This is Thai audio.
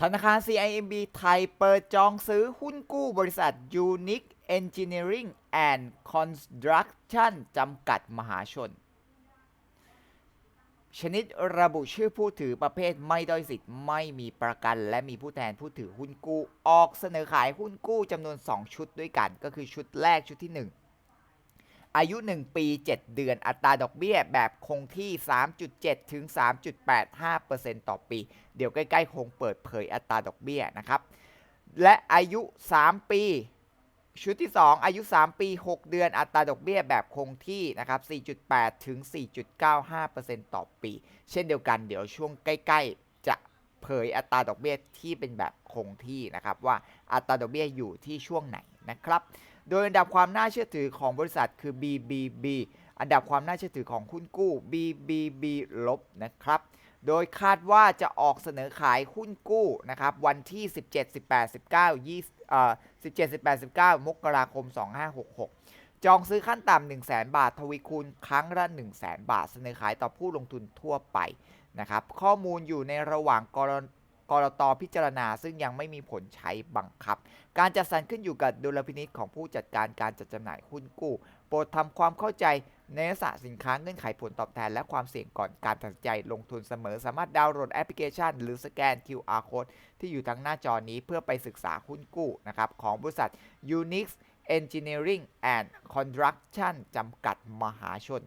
ธนาคาร CIMB ไทยเปิดจองซื้อหุ้นกู้บริษัท Unique Engineering and Construction จำกัดมหาชน ชนิดระบุชื่อผู้ถือประเภทไม่ด้อยสิทธิ์ไม่มีประกัน และมีผู้แทนผู้ถือหุ้นกู้ ออกเสนอขายหุ้นกู้จำนวน 2 ชุดด้วยกัน ก็คือชุดแรกชุดที่ 1 อายุ 1 ปี 7 เดือน อัตราดอกเบี้ยแบบคงที่ 3.7 ถึง 3.85%ต่อปี เดี๋ยวใกล้ๆ คงเปิดเผยอัตราดอกเบี้ยนะครับ และอายุ 3 ปี ชุดที่ 2 อายุ 3 ปี 6 เดือน อัตราดอกเบี้ยแบบคงที่นะครับ 4.8 ถึง 4.95%ต่อปี เช่นเดียวกัน เดี๋ยวช่วงใกล้ ๆ เผยอัตราดอกเบี้ยที่เป็นแบบคงที่นะครับว่าอัตราดอกเบี้ยอยู่ที่ช่วงไหนนะครับ โดยอันดับความน่าเชื่อถือของบริษัทคือ BBB อันดับความน่าเชื่อถือของหุ้นกู้ BBB ลบนะครับ โดยคาดว่าจะออกเสนอขายหุ้นกู้นะครับวันที่ 17 18 19 20เอ่อ17 18 19 มกราคม 2566 จองซื้อขั้นต่ำ1 0 0 0 0 0 บาท ทวีคูณครั้งละ 1 0 0 0 0 0 บาท เสนอขายต่อผู้ลงทุนทั่วไปนะครับ ข้อมูลอยู่ในระหว่างกรกรตพิจารณาซึ่งยังไม่มีผลใช้บังคับ การจัดสรรขึ้นอยู่กับดุลพินิษของผู้จัดการการจัดจำหน่ายหุ้นกู้ โปรดทำความเข้าใจในลักษณะสินค้าเงื่อนไขผลตอบแทน และความเสี่ยงก่อนการตัดสินใจลงทุนเสมอ สามารถดาวน์โหลดแอปพลิเคชัน หรือสแกน QR code ที่อยู่ทั้งหน้าจอนี้เพื่อไปศึกษาหุ้นกู้นะครับของบริษัท Unix Engineering and Construction จำกัดมหาชน